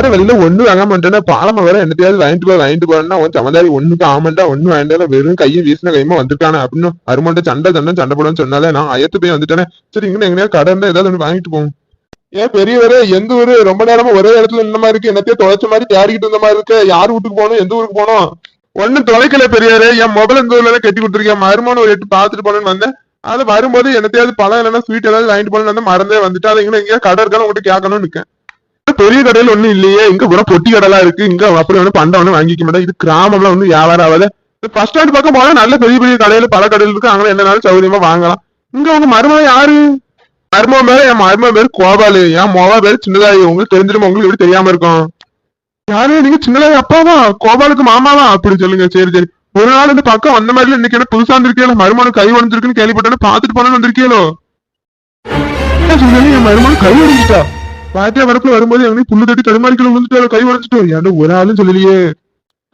வார வெளியில ஒண்ணு வாங்காம வந்துட்டேன்னா பாலமா வேற என்னத்தையாவது வாங்கிட்டு போய் வாங்கிட்டு போறேன்னா உன் சமந்தாரி ஒண்ணுக்கு ஆமண்டா ஒண்ணு வாங்கிட்டால வெறும் கையும் வீசின கையுமா வந்துட்டானே அப்படின்னு அருமாண்ட சண்டை சண்டை சண்டை போடுன்னு சொன்னாலே நான் அயத்து போய் வந்துட்டேனே சரி இங்க எங்கேயா கடை இருந்தா ஏதாவது ஒண்ணு வாங்கிட்டு போவோம் ஏன் பெரியவரே எந்த ஊரு ரொம்ப நேரமா ஒரே இடத்துல இந்த மாதிரி இருக்கு என்னத்தையே தொலைச்ச மாதிரி தேடிக்கிட்டு இருந்த மாதிரி இருக்கு யார் வீட்டுக்கு போகணும் எந்த ஊருக்கு போகணும் ஒண்ணும் தொலைக்கல பெரியவரே என் மொபைல் இந்த ஊர்ல கட்டி கொடுத்துருக்கேன் மருமான ஒரு எட்டு பாத்துட்டு போனேன்னு வந்தேன் அது வரும்போது என்னத்தையாவது பழம் இல்லைன்னா ஸ்வீட் ஏதாவது வாங்கிட்டு போனேன்னு மறந்தே வந்துட்டு அதை இங்க எங்கேயா கடை இருக்கான்னு உங்ககிட்ட கேட்கணும்னு இருக்கேன் பெரிய கடையில ஒண்ணும் இல்லையே. இங்க வெறும் பொட்டி கடைலாம் இருக்கு. இங்க அப்படி ஒண்ணு பண்டம் ஒண்ணு வாங்கிக்க மாட்டேன். இது கிராமம்லாம் வந்து வியாபாரம் ஆகாது. ஃபர்ஸ்ட் ஸ்டாண்ட் பக்கம் போனா நல்ல பெரிய பெரிய கடையில பல கடையில இருக்கு. அங்க என்னனாலும் சௌகரியமா வாங்கலாம். இங்க உங்க மருமக யாரு? மருமக பேரு என் மருமக பேரு கோபாலு. என் மொவா பேரு சின்னதாயி. உங்களுக்கு தெரிஞ்சிருமா? உங்களுக்கு எப்படி தெரியாம இருக்கும்? யாரு? நீங்க சின்னதாயி அப்பாவா? கோபாலுக்கு மாமாவா? அப்படி சொல்லுங்க. சரி சரி. ஒரு நாள் இந்த பக்கம் வந்த மாதிரி இன்னைக்கு என்ன புதுசா வந்திருக்கீங்களோ? மருமகன் கை உடஞ்சிருக்குன்னு கேள்விப்பட்டேன்னு பாத்துட்டு போனேன்னு வந்திருக்கீங்களோ? என் மருமகன் கை உடைஞ்சிட்டா? பாத்தியா வரப்புல வரும்போது எவனையும் புல்லு தட்டி தடுமாறிக்கல விழுந்துட்டு கை உடைச்சிட்டோம் ஏன்டா ஒரு ஆளும் சொல்லலையே.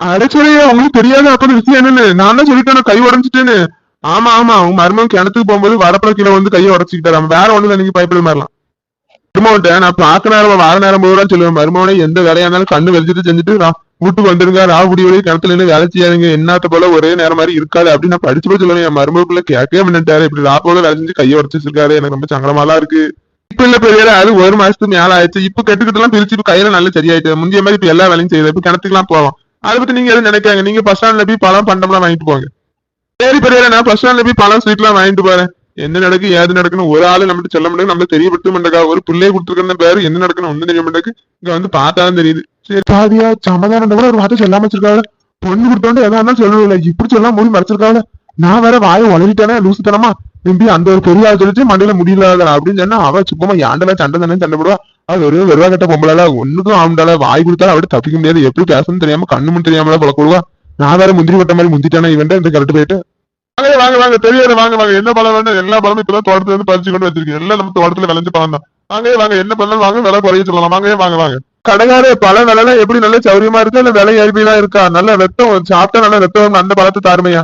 அடைச்சலையே உங்களுக்கு தெரியாத அப்ப விஷயம் என்னன்னு? நான் தான் சொல்லிட்டேன் கை உடைஞ்சிட்டேன்னு. ஆமா ஆமா அவங்க மருமகன் கிணத்துக்கு போகும்போது வரப்புல கீழே வந்து கையை உடச்சிக்கிட்டாரு. அவன் வேற ஒண்ணு எனக்கு பயப்பட மாதிரிலாம் மருமகன்ட்ட நான் பார்க்க நேரம் வார நேரம் போதுதான் சொல்லுவேன். மருமகனை எந்த வேலையா இருந்தாலும் கண்ணு வெளிச்சிட்டு செஞ்சுட்டு நான் வீட்டுக்கு வந்துருங்க. ராகுடி வழி கிணத்துல நின்று வேலை செய்யாதுங்க. என்னத்த போல ஒரே நேரம் மாதிரி இருக்காது அப்படின்னு நான் படிச்சு போய் சொல்லுவேன் என் மருமகுள்ள கேட்கவே பண்ணிட்டாரு இப்படி ராப்போல வேலை செஞ்சு கையை உடச்சிருக்காரு எனக்கு ரொம்ப சங்கடமாலாம் இருக்கு. இப்ப இல்ல பெரிய அது ஒரு மாசத்துக்கு மேல ஆயிடுச்சு. இப்ப கெட்டுக்கிட்டலாம் பிரிச்சு இப்ப கையில நல்ல சரியாயிட்டு முந்தைய மாதிரி இப்ப எல்லா வேலையும் செய்யுது இப்ப கிணத்துக்குலாம் போவோம். அதை பத்தி நீங்க எதுவும் நினைக்காங்க நீங்க பஸ் ஸ்டாண்ட்ல போய் பழம் பண்டம்லாம் வாங்கிட்டு போங்க. சரி பெரிய நான் பஸ் ஸ்டாண்ட்ல போய் பழம் ஸ்வீட்லாம் வாங்கிட்டு போறேன். என்ன நடக்கு ஏது நடக்குன்னு ஒரு ஆளு நம்மகிட்ட சொல்ல முடியாது நம்ம தெரியப்படுத்த மாட்டேக்கா ஒரு பிள்ளைய கொடுத்துருக்கேன் பேரு என்ன நடக்குன்னு ஒண்ணும் தெரிய மாட்டேக்கு இங்க வந்து பார்த்தாலும் தெரியுது. சரி. பாதியா சமாதானம் கூட ஒரு வார்த்தை சொல்லாம வச்சிருக்காரு. பொண்ணு கொடுத்தோண்டு எதா இருந்தாலும் சொல்லல இப்படி சொல்லாம் முடி மறைச்சிருக்காங்க நான் வேற வாயை வளரிட்டேனே லூசுத்தனமா. திரும்பி அந்த ஒரு பெரிய ஆள் சொல்லிட்டு மண்டையில முடியல அப்படின்னு சொன்னா அவ சும்மா யாண்டல சண்டை தானே சண்டை போடுவா. அது ஒரு வெறுவா கட்ட பொம்பளால ஒண்ணுக்கும் ஆண்டால வாய் கொடுத்தாலும் அப்படி தப்பிக்க முடியாது. எப்படி பேசணும்னு தெரியாம கண்ணு முன் தெரியாமல பழக்கிடுவா நான் வேற முந்திரி கொட்ட மாதிரி முந்திட்டானே இவன் இந்த கரெக்ட் போயிட்டு. வாங்க வாங்க வாங்க தெரியாது வாங்க வாங்க. என்ன பழம் வேணும் எல்லா பழமும் இப்பதான் தோட்டத்துல இருந்து பறிச்சு கொண்டு வச்சிருக்கேன். எல்லாம் நம்ம தோட்டத்துல விளைஞ்ச பழம் தான் வாங்க வாங்க என்ன பழம் வாங்க விலை குறைய சொல்லலாம். வாங்க வாங்க வாங்க. கடைக்காரே பழ விலை எப்படி நல்ல சௌரியமா இருக்கா? இல்ல விலை ஏறிலாம் இருக்கா? நல்ல ரத்தம் சாப்பிட்டா நல்ல ரத்தம் அந்த பழத்தை தாருமையா?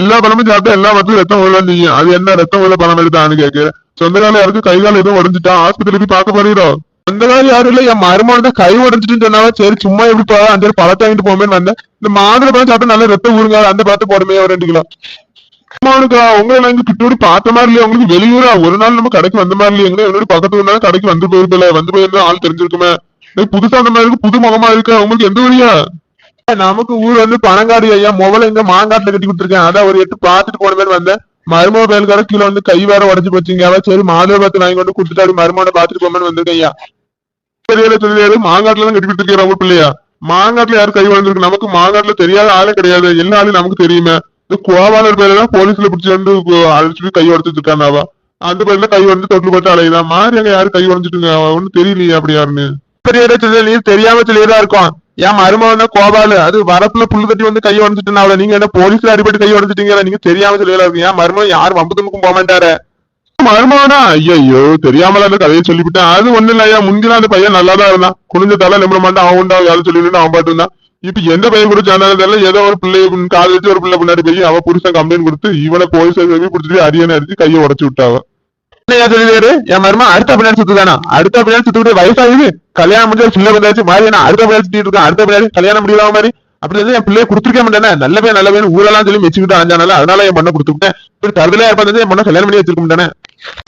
எல்லா பழமும் சாப்பிட்டா எல்லா பழத்தும் ரத்தம் விழலாம் செய்யும் அது என்ன ரத்தம் உள்ள பழம் எடுத்தான்னு கேக்குறேன் சொந்த காலம் யாருக்கு கை கால் எதுவும் உடஞ்சிட்டா? ஆஸ்பத்திரி போய் பார்க்க போறீரோ? சொந்தக்கால யாரும் இல்ல என் மருமகன் கை உடஞ்சிட்டுன்னு சொன்னாவா? சரி சும்மா எப்படி போவா அந்த பழத்தை வாங்கிட்டு போமேன்னு வந்தேன். இந்த மாதிரி பழம் சாப்பிட்டா நல்ல ரத்தம் ஊருங்க அந்த பழத்தை போடுமே ஒரு ரெண்டு கிலோ. அம்மாவுக்கா உங்களை நாங்க கிட்டோடு பார்த்த மாதிரி இல்லையா. உங்களுக்கு வெளியூரா? ஒரு நாள் நம்ம கடைக்கு வந்த மாதிரி இல்லையா. என்னோட பக்கத்துல இருந்தாலும் கடைக்கு வந்து போயிருந்தல வந்து போயிருந்தா ஆள் தெரிஞ்சிருக்குமே? புதுசா அந்த மாதிரி இருக்கு. புது முகமா இருக்கு? உங்களுக்கு எந்த ஊரியா நமக்கு ஊர் வந்து பணங்காடி ஐயா. முதல்ல எங்க மாங்காட்டுல கட்டி கொடுத்துருக்கேன். அதான் ஒரு எட்டு பாத்துட்டு போன மாதிரி வந்தேன். மருமக பயல்கார கீழே வந்து கை வேற உடஞ்சு போச்சுங்க. அவன் சரி மாதுளை பார்த்து வாங்கி கொண்டு கொடுத்துட்டாரு. மருமகனை பாத்துட்டு போமேன்னு வந்திருக்கேன் ஐயா. தெரியல தெரியாது மாங்காட்டுல தான் கட்டி கொடுத்துருக்கேன் ரொம்ப பிள்ளையா. மாங்காட்டுல யாரும் கை வளர்ந்துருக்கு? நமக்கு மாங்காட்டுல தெரியாத ஆளே கிடையாது. எல்லா ஆளும் நமக்கு தெரியுமே. இந்த கோவாளர் பேர்ல தான் போலீஸ்ல பிடிச்சி வந்து அழைச்சிட்டு கை உடச்சிட்டு இருக்காங்க அவ. அந்த பேர்ல கை உடஞ்சு தொட்டில் போட்டு அலையுதான் மாறி அங்க யாரும் கை உடஞ்சிட்டுங்க? ஒன்னும் தெரியலையே அப்படி யாருன்னு. பெரிய நீ தெரியாம சொல்லியதா இருக்கும். என் மருமகன் தான் கோபாலு அது வரப்புல புல்லு தட்டி வந்து கை உடஞ்சிட்டு அவளை. நீங்க என்ன போலீஸ்ல அடிபட்டு கை உடஞ்சிட்டீங்க நீங்க தெரியாம சொல்லியதா இருக்கும். என் மருமகன் யாரும் வம்பு தும்புக்கும் போக மாட்டாரு. மருமகனா? ஐயோ தெரியாமல அந்த கதையை சொல்லிவிட்டேன். அது ஒண்ணு இல்லையா? முந்தினா முந்தின அந்த பையன் நல்லா தான் இருந்தான். குனிஞ்ச தலை நிமிட மாட்டான். அவன் உண்டா? யாரும் சொல்லிட்டு அவன் பாட்டு இருந்தான். இப்ப எந்த பையன் கூட சேர்ந்தாலும் தெரியல. ஏதோ ஒரு பிள்ளை கால் வச்சு ஒரு பிள்ளை பின்னாடி போய் அவன் புருஷன் கம்ப்ளைண்ட் கொடுத்து இவனை போலீஸ் பிடிச்சிட்டு அரியணை அடிச்சு கையை உடச்சு விட்டாவ. என்னையா சொல்லிடுறாரு என் மருமா அடுத்த பின்னாடி சுத்துதானா அடுத்த பின்னாடி சுத்துக்கிட்டு வயசாகுது கல்யாணம் முடிஞ்ச சின்ன வந்தாச்சு மாறி நான் அடுத்த பின்னாடி சுத்திட்டு இருக்கேன்? அடுத்த பின்னாடி கல்யாணம் முடியலாம மாதிரி அப்படி என் பிள்ளைய கொடுத்துருக்க மாட்டேனே நல்ல பையன் நல்ல பையன் ஊரெல்லாம் சொல்லி மெச்சுக்கிட்டு அஞ்சானால அதனால என் பொண்ணை கொடுத்துக்கிட்டேன் இப்படி தருதலையா இருப்பா என் பொண்ணை கல்யாணம் பண்ணி வச்சிருக்க மாட்டேனே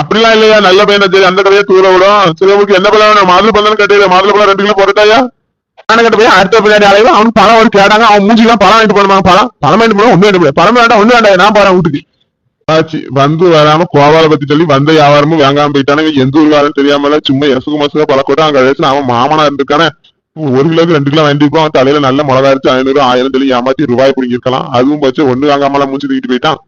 அப்படிலாம் இல்லையா? நல்ல பையனை சரி அந்த கதையை தூர விடும். உங்களுக்கு என்ன பழம் மாதுளை பழம் கட்டிடுற மாதுளை பழம் ரெண்டு கிலோ போட்டுட்டாயா? கட்ட போய் அடுத்த பின்னாடி அலைவா அவன் பழம் ஒரு கேடாங்க அவன் மூஞ்சிலாம் பழம் வாங்கிட்டு போனோம் பழம். பழம் வாங்கிட்டு போனோம் ஒண்ணு வேண்டாம் பழம் வேண்டாம் ஒண்ணு வேண்டாம். நான் போறேன் வீட்டுக்கு. ஆச்சு. வந்து வராம கோவால பத்தி சொல்லி வந்த வியாபாரமும் வாங்காம போயிட்டானுங்க. எந்த ஊருக்காரன் தெரியாமல சும்மா எசுகு மசுக பழக்கோட்டம் அங்க கடைசியில் அவன் மாமனா இருந்திருக்கானே. ஒரு கிலோக்கு ரெண்டு கிலோ வாங்கிட்டு அவன் தலையில நல்ல மிளகா அரைச்சு ஐநூறு ஆயிரம் சொல்லி ஏமாத்தி ரூபாய் பிடிங்கிருக்கலாம் அதுவும் போச்சு. ஒண்ணு வாங்காமல மூச்சு தூக்கிட்டு போயிட்டான்.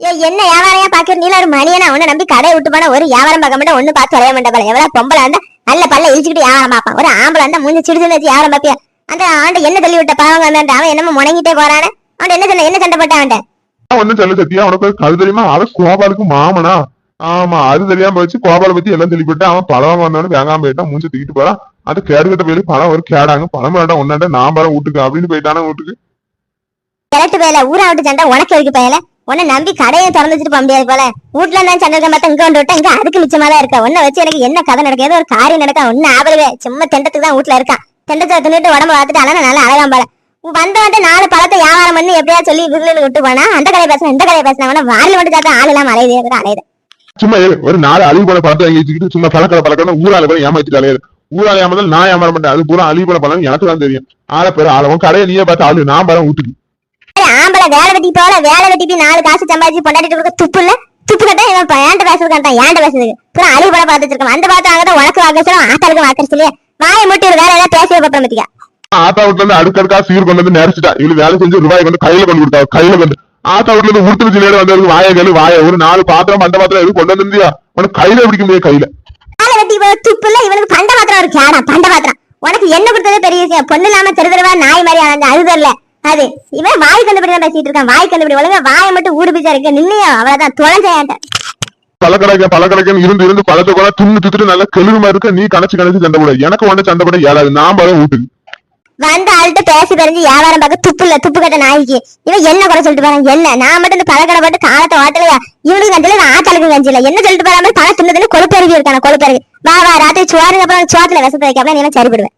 ஏ என்ன வியாபாரம் பாக்குற? நீல ஒரு மணியனா உன்னை நம்பி கடை விட்டு போனா ஒரு வியாபாரம் பார்க்க மாட்டேன். ஒண்ணு பார்த்து வரைய மாட்டேன். போல எவ்வளவு பொம்பளை இருந்தா நல்ல பல்ல இழிச்சுக்கிட்டு வியாபாரம் பார்ப்பான். ஒரு ஆம்பளை இருந்தா மூஞ்சி சிடிச்சுன்னு வச்சு வியாபாரம் பார்ப்பியா? அந்த ஆண்ட என்ன தள்ளி விட்ட பாவங்க அவன் என்னமோ முணங்கிட்டே போறானே. அவன் என்ன சொன்ன? என்ன சண்டை போட்டான் ஒன்னும் சொல்ல சத்தியா? உனக்கு அது தெரியுமா? அவன் கோபாலுக்கு மாமனா? ஆமா அது தெரியாம போச்சு. கோபால பத்தி எல்லாம் தெளிப்பட்டு அவன் பழம் வந்தவனு வேங்காம போயிட்டான் மூஞ்சி தூக்கிட்டு போறான் அது கேடுகட்ட போய் பழம் ஒரு கேடாங்க. பழம் வேண்டாம் ஒன்னாண்ட நான் பழம் வீட்டுக்கு அப்படின்னு போயிட்டான வீட்டுக்கு கிழட்டு பயல ஊரா விட்டு சண்டை உனக்கு இருக்கு பயல? உன்னை நம்பி கடையை திறந்து வச்சுட்டு போக முடியாது போல. வீட்டுல இருந்தா சண்டை பார்த்தா இங்க கொண்டு விட்டா இங்க அதுக்கு மிச்சமா தான் இருக்க உன்னை வச்சு எனக்கு என்ன கதை நடக்கும்? ஏதோ ஒரு காரியம் நடக்கா ஒன்னும் ஆவலவே சும்மா தெண்டத்துக்கு தான் வீட்டுல இருக்கான். தெண்டத்தை தின்னுட்டு உடம்ப வளர்த்துட்டு ஆனா நல்லா அழகாம் போல. வந்த வந்து நாலு பழத்தை வியாபாரம் பண்ணி எப்படியா சொல்லி விருதுல விட்டு போனா அந்த கடையை பேசினா இந்த கடையை பேசினா வாரில் மட்டும் பார்த்தா ஆள் எல்லாம் அலையுது அலையுது. சும்மா ஒரு நாலு அழிவு போன பழத்தை வாங்கி வச்சுக்கிட்டு சும்மா பழக்கடை பழக்கம் ஊரால போய் ஏமாத்திட்டு அலையுது. ஊரால ஏமாந்தால் நான் ஏமாற மாட்டேன். அது பூரா அழிவு போன பழம் எனக்கு தான் தெரியும். ஆளை பேர் ஆளவும் கடையை நீயே பார்த்து ஆளு நான் பழம் வீட்டுக்கு. ஆம்பளை வேலை வெட்டி போல வேலை வெட்டிட்டு நாலு காசு சம்பாதிச்சு பொண்டாட்டிட்டு கொடுக்க துப்பு இல்ல துப்பு கட்டா இவன் ஏன்ட்ட பேசுறதுக்கான் ஏன்ட்ட பேசுறதுக்கு? புறம் அழிவு படம் பார்த்துட்டு இருக்கான். அந்த பார்த்து அங்கதான் உனக்கு வாக்கரிசலும் ஆத்தாளுக்கு வாக்கரிசலையே வாயை மட்டும் வேற ஏதாவது பேசிய பாப்பா மத்தியா ஆத்தா வீட்டுல இருந்து அடுக்கடுக்கா சீர் கொண்டு வந்து நேரிச்சிட்டா. இவளு வேலை செஞ்சு ரூபாய் கொண்டு கையில கொண்டு கொடுத்தா கையில கொண்டு. ஆத்தா வீட்டுல இருந்து உடுத்து ஜில்லையில வந்தவருக்கு வாய கழு வாய. ஒரு நாலு பாத்திரம் அந்த பாத்திரம் எதுவும் கொண்டு வந்திருந்தியா? உனக்கு கையில பிடிக்க முடியாது கையில. வேலை வெட்டி போல துப்பு இல்ல இவனுக்கு பண்ட பாத்திரம் ஒரு கேடா பண்ட பாத்திரம். உனக்கு என்ன கொடுத்ததே பெரிய விஷயம் பொண்ணு இல்லாம தெரு தெருவா நாய் மாதிரி அது தெரியல அது இவன் வாய் கண்டுபிடி தான் பேசிட்டு இருக்கான். வாய் கண்டுபிடி ஒழுங்கா வாயை மட்டும் ஊடு பிச்சா இருக்கு. நின்னையா அவ்வளவுதான். தொலைஞ்சேன்ட்ட பழக்கடைக்க பழக்கடைக்கன்னு இருந்து இருந்து பழத்தை கூட துண்ணு திட்டு நல்லா கெழுகு மாதிரி இருக்க. நீ கணச்சு கணச்சு சண்டை போட. எனக்கு ஒண்ணு சண்டை போட ஏழாது. நான் பழம் வீட்டுக்கு வந்த ஆள்கிட்ட பேசி தெரிஞ்சு வியாபாரம் பார்க்க துப்பு இல்ல துப்பு கட்ட நாய்க்கு. இவன் என்ன குறை சொல்லிட்டு போறான்? என்ன? நான் மட்டும் இந்த பழக்கடை போட்டு காலத்தை ஓட்டலையா? இவனுக்கு கஞ்சில நான் ஆத்தாளுக்கு கஞ்சில என்ன சொல்லிட்டு போறாம பழம் தின்னு தின்னு கொழுப்பெருகி இருக்கான கொழுப்பெருகி வா வா ராத்திரி சோறுக்கு அப்புறம் சோத்துல விஷத்தை வைக்காம நீ எல்லாம் சரிப்படுவேன்